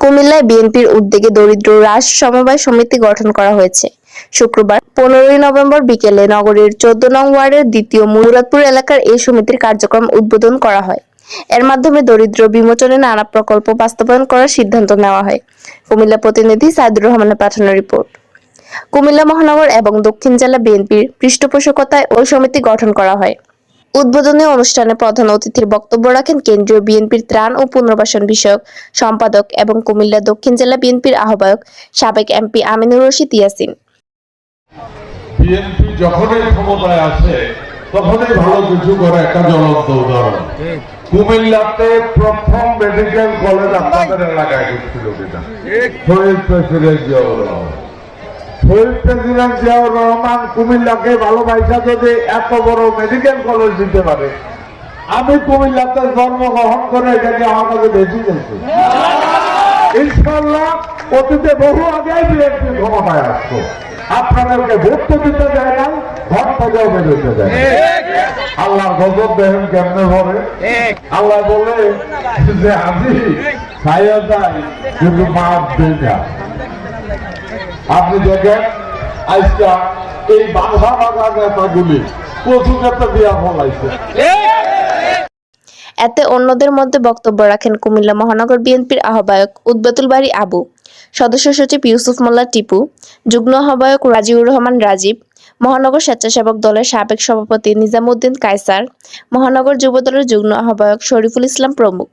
কুমিল্লায় বিএনপির উদ্যোগে দরিদ্র হ্রাস সমবায় সমিতি গঠন করা হয়েছে। শুক্রবার, পনেরোই নভেম্বর বিকেলে নগরীর চোদ্দ নং ওয়ার্ডের দ্বিতীয় মুরাদপুর এলাকার এই সমিতির কার্যক্রম উদ্বোধন করা হয়। এর মাধ্যমে দরিদ্র বিমোচনে নানা প্রকল্প বাস্তবায়ন করার সিদ্ধান্ত নেওয়া হয়। কুমিল্লা প্রতিনিধি সাইদুর রহমানের পাঠানো রিপোর্ট। কুমিল্লা মহানগর এবং দক্ষিণ জেলা বিএনপির পৃষ্ঠপোষকতায় ওই সমিতি গঠন করা হয়। উদ্বোধনী অনুষ্ঠানে প্রধান অতিথির বক্তব্য রাখেন কেন্দ্রীয় বিএনপির ত্রাণ ও পুনর্বাসন বিষয়ক সম্পাদক এবং কুমিল্লা দক্ষিণ জেলা বিএনপির আহ্বায়ক সাবেক এমপি আমিনুর রশিদ ইয়াসিন। বিএনপি যখনই ক্ষমতায় আসে তখনই ভালো কিছু করে একটা জ্বলন্ত উদাহরণ। কুমিল্লাতে প্রথম মেডিকেল কলেজ আপনাদের এলাকায় ছিল কিনা শহীদ প্রেসিডেন্ট জিয়াউর রহমান রহমান কুমিল্লাকে ভালোবাসা যদি এত বড় মেডিকেল কলেজ দিতে পারে, আমি কুমিল্লাতে করে এটাকে গেছি ইনশাল্লাহ অতীতে বহু ক্ষমতায় আসতো। আপনাদেরকে দিতে দেয় না ঘর থেকেও বেরোতে দেয় না। আল্লাহর গজব দেখেন কেমনে ভরে। আল্লাহ বলে যে আমি খাইয়া যাই কিন্তু মাপ দিই না আপনি দেখেন, আজকা এই বাংলা বাংলা নেতাগুলি কচু নেতা দিয়া ফলাইছে। এতে অন্যদের মধ্যে বক্তব্য রাখেন কুমিল্লা মহানগর বিএনপির আহ্বায়ক উদ্বেতুল বাড়ি আবু, সদস্য সচিব ইউসুফ মোল্লা টিপু, যুগ্ম আহ্বায়ক রাজিউর রহমান রাজীব, মহানগর স্বেচ্ছাসেবক দলের সাবেক সভাপতি নিজামুদ্দিন কায়সার, মহানগর যুব দলের যুগ্ম আহ্বায়ক শরীফুল ইসলাম প্রমুখ।